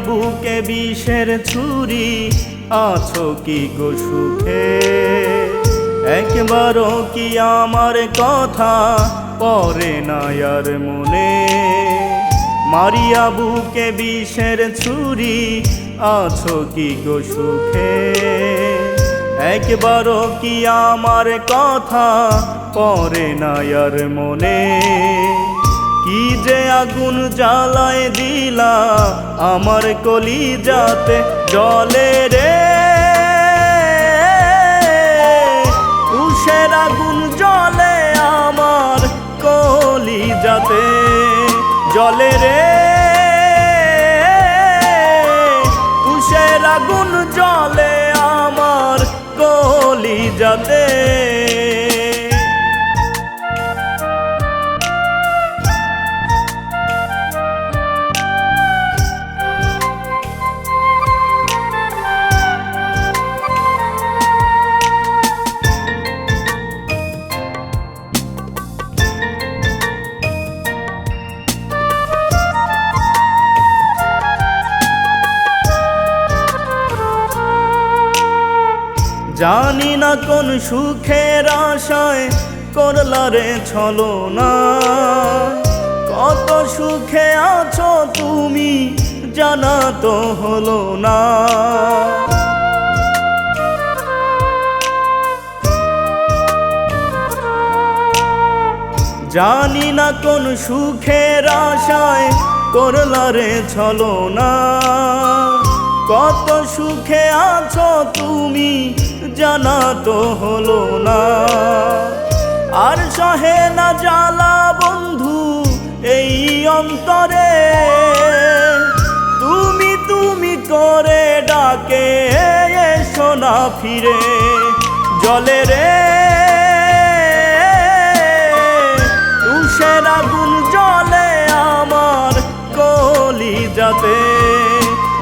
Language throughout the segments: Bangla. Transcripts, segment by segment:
বুকে বিষের ছুরি, আছো কি গো সুখে? একবারও কি আমার কথা পরে না মনে? মারিয়া বুকে বিষের ছুরি, আছো কি গো সুখে? একবারও কি আমার কথা পরে না মনে? কি যে আগুন জ্বালায় দিলা আমার কলি যাতে জলে রে। তুষের আগুন জলে আমার কলি যাতে জলে রে। তুষের আগুন জলে আমার কলি যাতে সুখের আশায় করলারে ছলো না কত সুখে আছো তুমি জানা তো হলো না। জানি না কোন সুখের আশায় করলারে ছলো না কত সুখে আছো তুমি জানা তো হলো না। আর সহে না জ্বালা বন্ধু এই অন্তরে। তুমি তুমি করে ডাকে সোনা ফিরে। জলে রে। তুষের আগুন জলে আমার কলি যাতে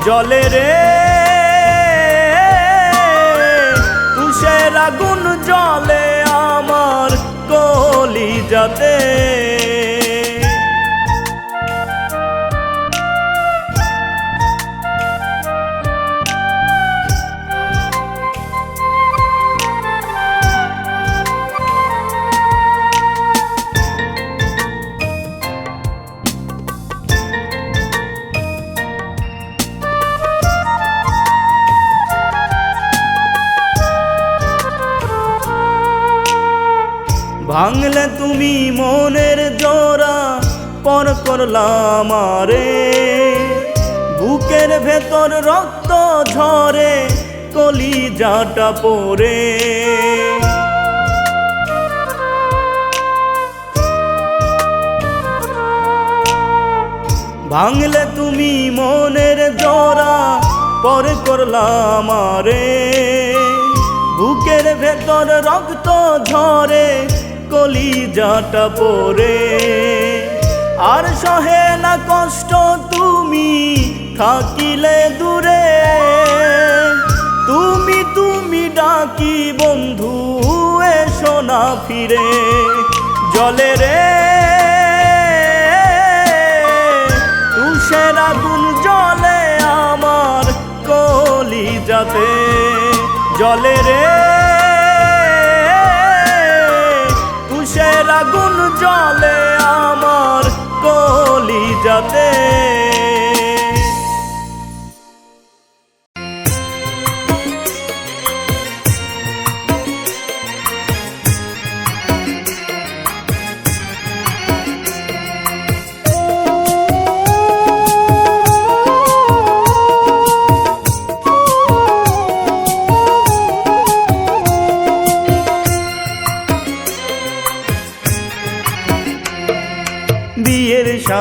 জলে রে। আগুন জলে আমার কলি যাতে ভাঙলে তুমি মনের জোড়া পর করলাম আরে। বুকের ভেতর রক্ত ঝরে কলি যাটা পড়ে। ভাঙলে তুমি মনের জোড়া পর করলাম আরে। বুকের ভেতর রক্ত ঝরে কলি যাটা পড়ে আর সহে না কষ্ট তুমি থাকিলে দূরে। তুমি তুমি ডাকি বন্ধু, এসো না ফিরে। জলে রে। তুষের আগুন জলে আমার কলি যাতে জলে রে। আগুন জলে আমার কলি যাতে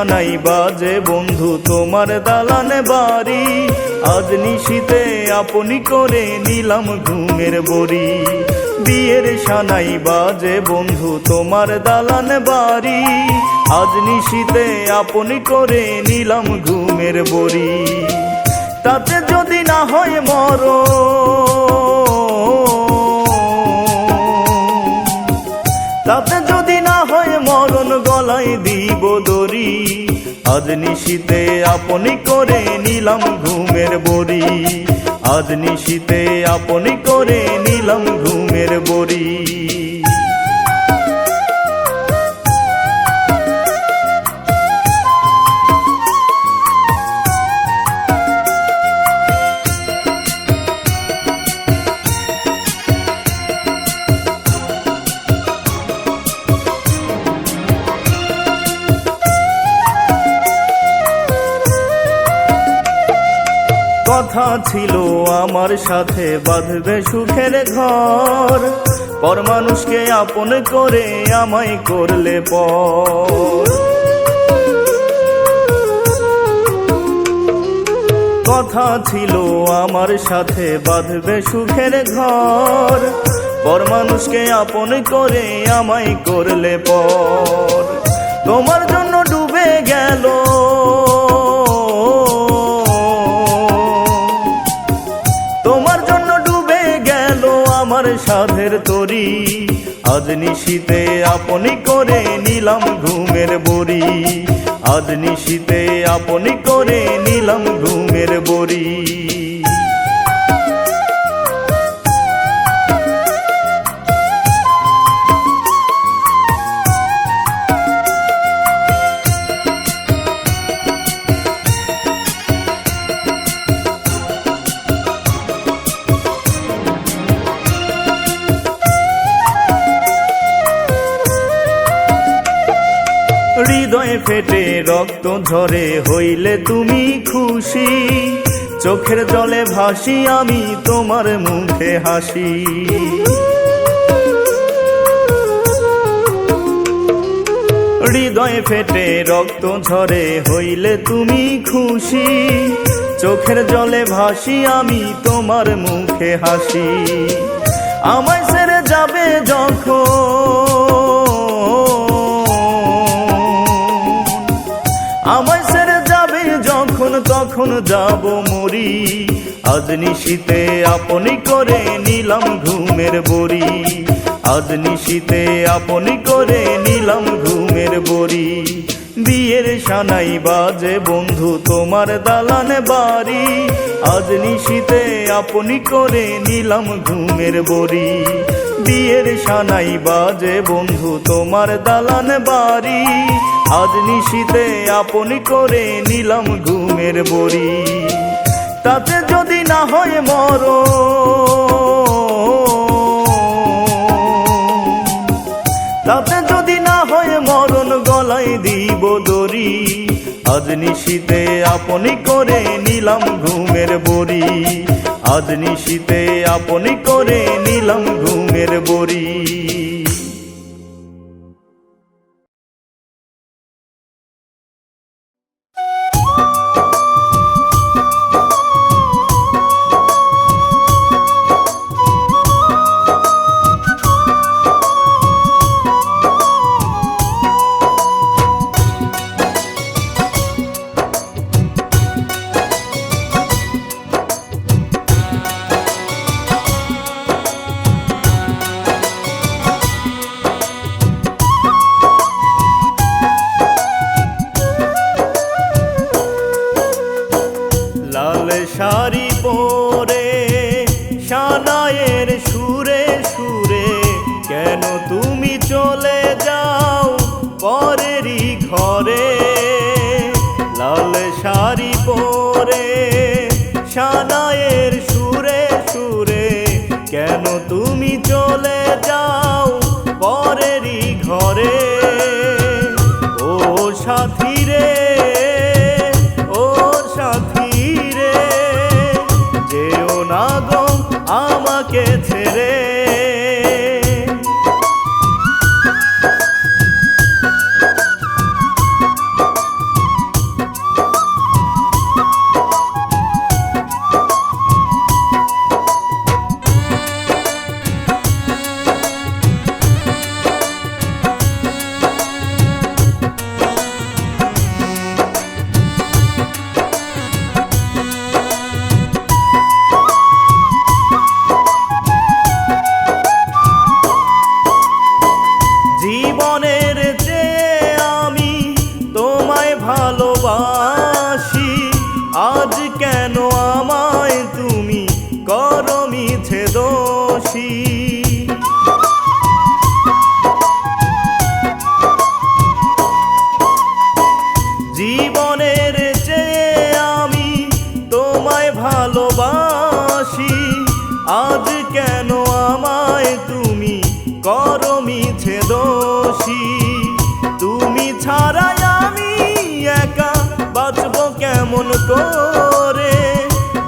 সানাই বাজে বন্ধু, তোমার দালানে বাড়ি। আজ নিশিতে আপনি করে নিলাম ঘুমের বড়ি। বিয়ের সানাই বাজে বন্ধু, তোমার দালানে বাড়ি। আজ নিশিতে আপনি করে নিলাম ঘুমের বড়ি। তাতে যদি না হয় মর। তাতে আজ নিশিতে আপনি করে নিল নিলাম ঘুমের বড়ি। আজ নিশিতে আপনি করে নিলাম ঘুমের বড়ি। আমার সাথে বাঁধবে সুখের ঘর। পর মানুষকে আপন করে আমায় করলে পর। কথা ছিল আমার সাথে বাঁধবে সুখের ঘর। পর মানুষকে আপন করে আমায় করলে পর। তোমার জন্য ডুবে গেল সাধের তরি। আজ নিশীতে আপনি করে নিলাম ঘুমের বড়ি আজ নিশীতে আপনি করে নিলাম রক্ত ঝরে হইলে তুমি খুশি। চোখের জলে ভাসি, আমি তোমার মুখে হাসি। হৃদয়ে ফেটে রক্ত ঝরে হইলে তুমি খুশি। চোখের জলে ভাসি, আমি তোমার মুখে হাসি। আমায় ছেড়ে যাবে যখন তখন যাব মরি? আজ নিশীতে আপনি করে নিলাম ঘুমের বড়ি। আজ নিশীতে আপনি করে নিলাম ঘুমের বড়ি। বিয়ের সানাই বাজে বন্ধু, তোমার দালানে বাড়ি। আজ নিশীতে আপনি করে নিলাম ঘুমের বড়ি। বিয়ের সানাই বাজে বন্ধু, তোমার দালান বাড়ি। আজ নিশীতে আপনি করে নিলাম ঘুমের বড়ি। তাতে যদি না হয় মর তাতে আজ নিশীতে আপনি করে নিলাম ঘুমের বড়ি। আজ নিশীতে আপনি করে নিলাম ঘুমের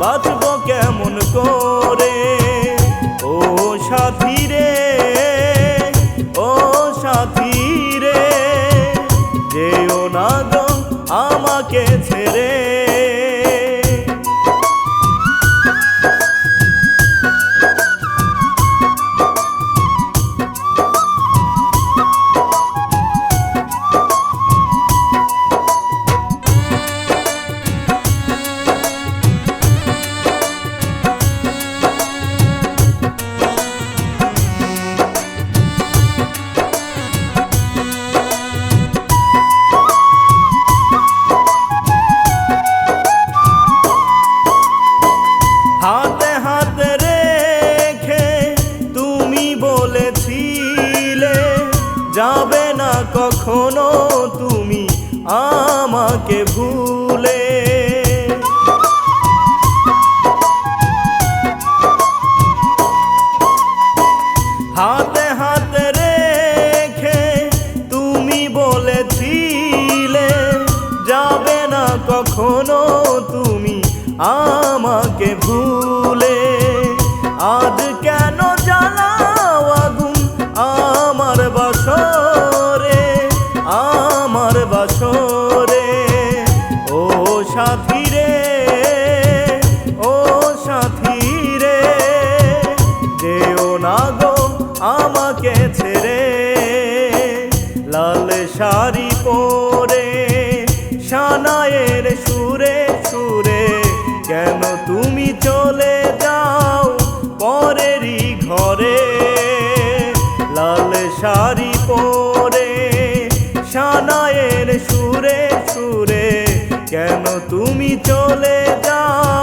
বাঁচবো কেমন করে? ও সাথী সুরে সুরে কেন তুমি চলে যাও?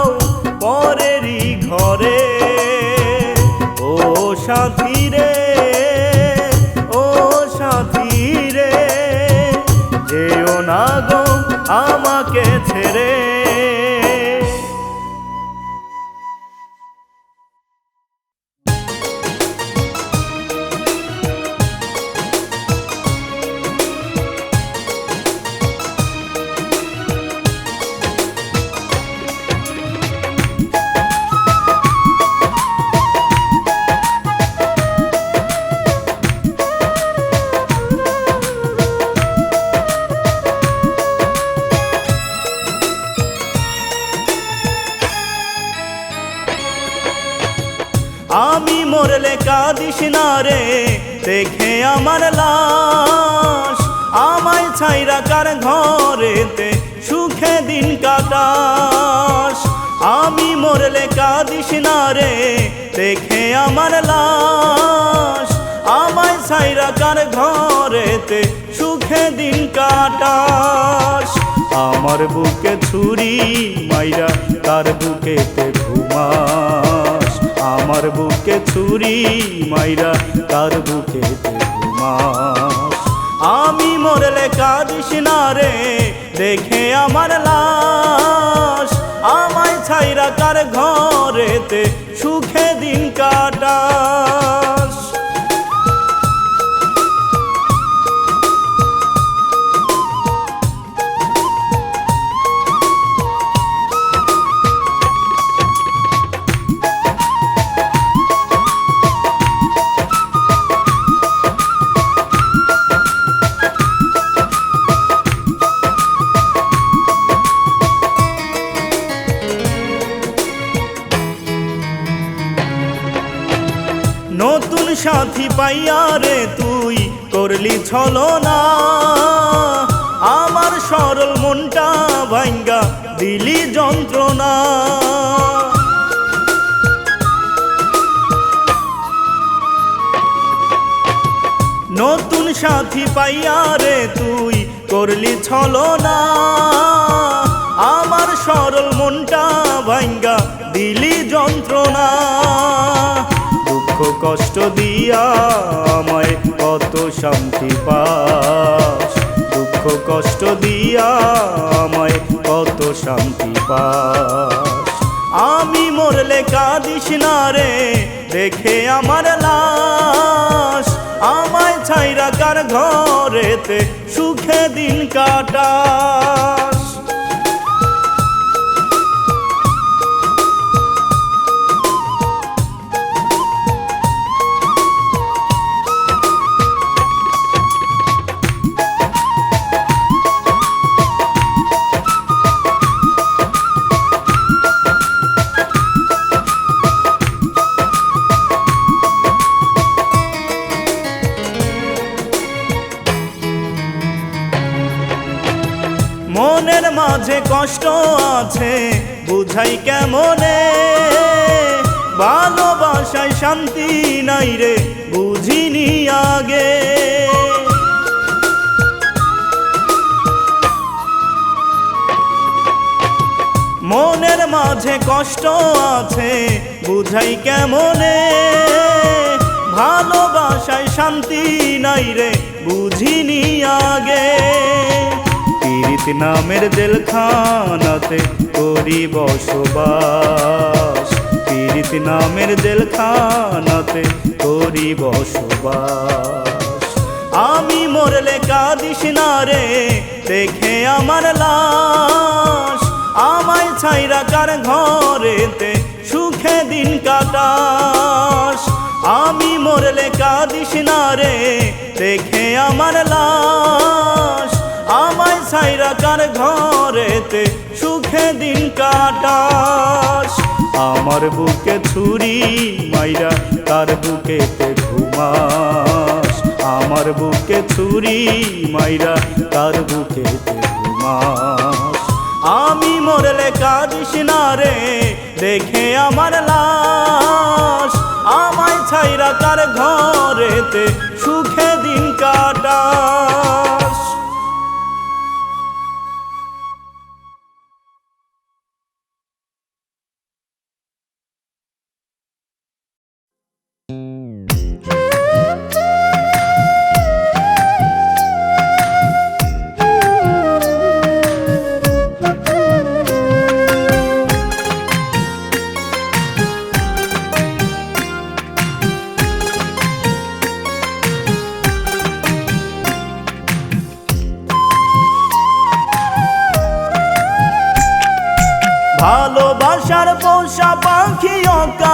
মরলে কাঁদিস না রে দেখে আমার লাশ। আমায় ছাইরা কার ঘরেতে সুখে দিন কাটাস। আমি মরলে কাঁদিস না রে দেখে আমার লাশ। আমায় ছাইরা কার ঘরেতে সুখে দিন কাটাস। আমার বুকে ছুরি মাইরা তার বুকেতে ঘুমাস। আমার বুকে ছুরি মাইরা তার বুকে আমি মরলে কাঁদিস না রে দেখে আমার লাশ। রে তুই করলি ছলো না আমার সরল মনটা ভাঙ্গা দিলি যন্ত্রণা। নতুন সাথী পাইয়া রে তুই করলি ছলো না আমার সরল মনটা ভাঙ্গা দিলি যন্ত্রণা। কষ্ট দিয়া আমায় কত শান্তি পাস। দুঃখ কষ্ট দিয়া আমায় কত শান্তি পাস। আমি মরলে কাঁদিস না রে, দেখে আমার লাশ। আমায় ছাইরা কার ঘরেতে সুখে দিন কাটাস। কষ্ট আছে, বুঝাই কেমনে? ভালোবাসায় শান্তি নাই রে, বুঝিনি আগে। মনের মাঝে কষ্ট আছে, বুঝাই কেমনে? ভালোবাসায় শান্তি নাই রে, বুঝিনি আগে। পীড়িত নামের জেলখানাতে করি বসবাস। পীড়িত নামের জেলখানাতে করি বসবাস। আমি মরলে কাঁদিস না রে, দেখে আমার লাশ। আমায় ছাইরা কার ঘরেতে সুখে দিন কাটাস। আমি মরলে কাঁদিস না রে, দেখে আমার লাশ। আমায় ছাইরা কার ঘরেতে সুখে দিন কাটাস। আমার বুকে ছুরি মাইরা তার বুকেতে ঘুমাস। আমার বুকে ছুরি মাইরা তার বুকেতে ঘুমাস। আমি মরলে কাঁদিস না রে, দেখে আমার লাশ। আমায় ছাইরা কার ঘরেতে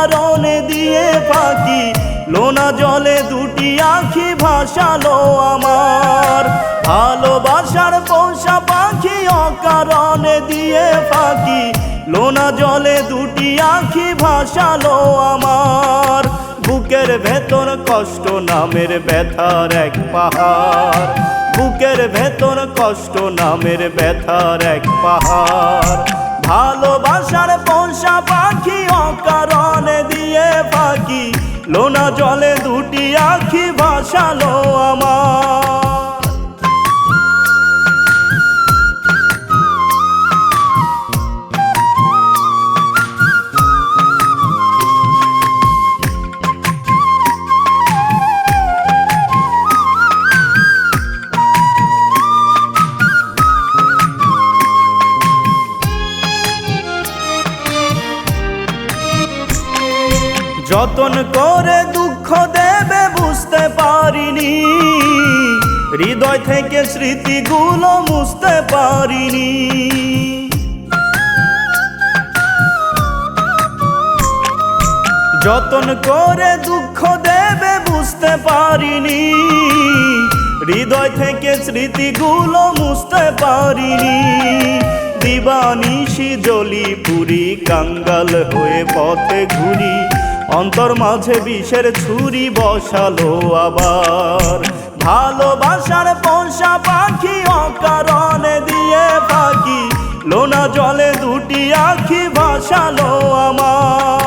অকারণে দিয়ে পাখি লোনা জলে দুটি আখি ভাসালো আমার। ভালোবাসার পোষা পাখি অকারণে দিয়ে পাখি লোনা জলে দুটি আখি ভাসালো আমার। বুকের ভেতর কষ্ট নামের ব্যথার এক পাহাড়। বুকের ভেতর কষ্ট নামের ব্যথার এক পাহাড়। ভালোবাসার জলে দুটি আখি ভাসালো আমার হৃদয় থেকে স্মৃতিগুলো মুছতে পারিনি। যতন করে দুঃখ দেবে বুঝতে পারিনি। হৃদয় থেকে স্মৃতিগুলো মুছতে পারিনি। দিবানিশি জলি পুরি কাঙ্গাল হয়ে পথে ঘুরি। অন্তর মাঝে বিষের ছুরি বসালো আবার। ভালোবাসার পোষা পাখি অকারণে দিয়ে পাখি লোনা জলে দুটি আখি ভাসালো আমার।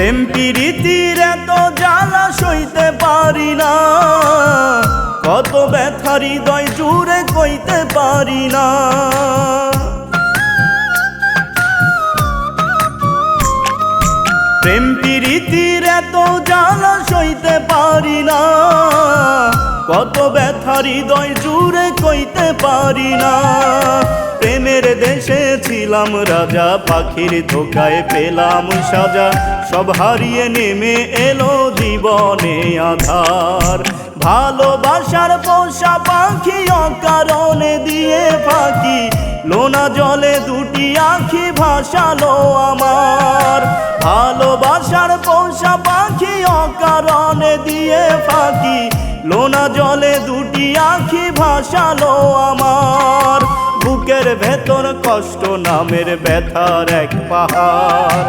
প্রেম প্রীতির এত জ্বালা সইতে পারি না। কত ব্যথা হৃদয় জুড়ে কইতে পারি না। প্রেম প্রীতির এত জ্বালা সইতে পারি না। কত ব্যথা হৃদয় জুড়ে কইতে পারি না। প্রেমের দেশে ছিলাম রাজা, পাখির ধোকায় পেলাম সাজা। সব হারিয়ে নেমে এলো জীবনে আধার। ভালোবাসার পোষা পাখি অকারণে দিয়ে ফাঁকি। লোনা জলে দুটি আখি ভাসালো আমার। ভালোবাসার পোষা পাখি অকারণে দিয়ে ফাঁকি। লোনা জলে দুটি আখি ভাসালো আমার। বুকের ভেতর কষ্ট, নামের ব্যথার এক পাহাড়।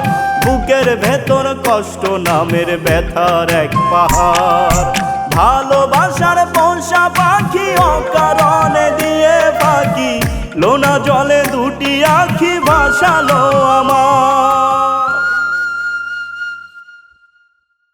বুকের ভেতর কষ্ট, নামের ব্যথার এক পাহাড়। ভালোবাসার পোষা পাখি অকারণে দিয়ে পাখি লোনা জলে দুটি আখি ভাসালো আমার।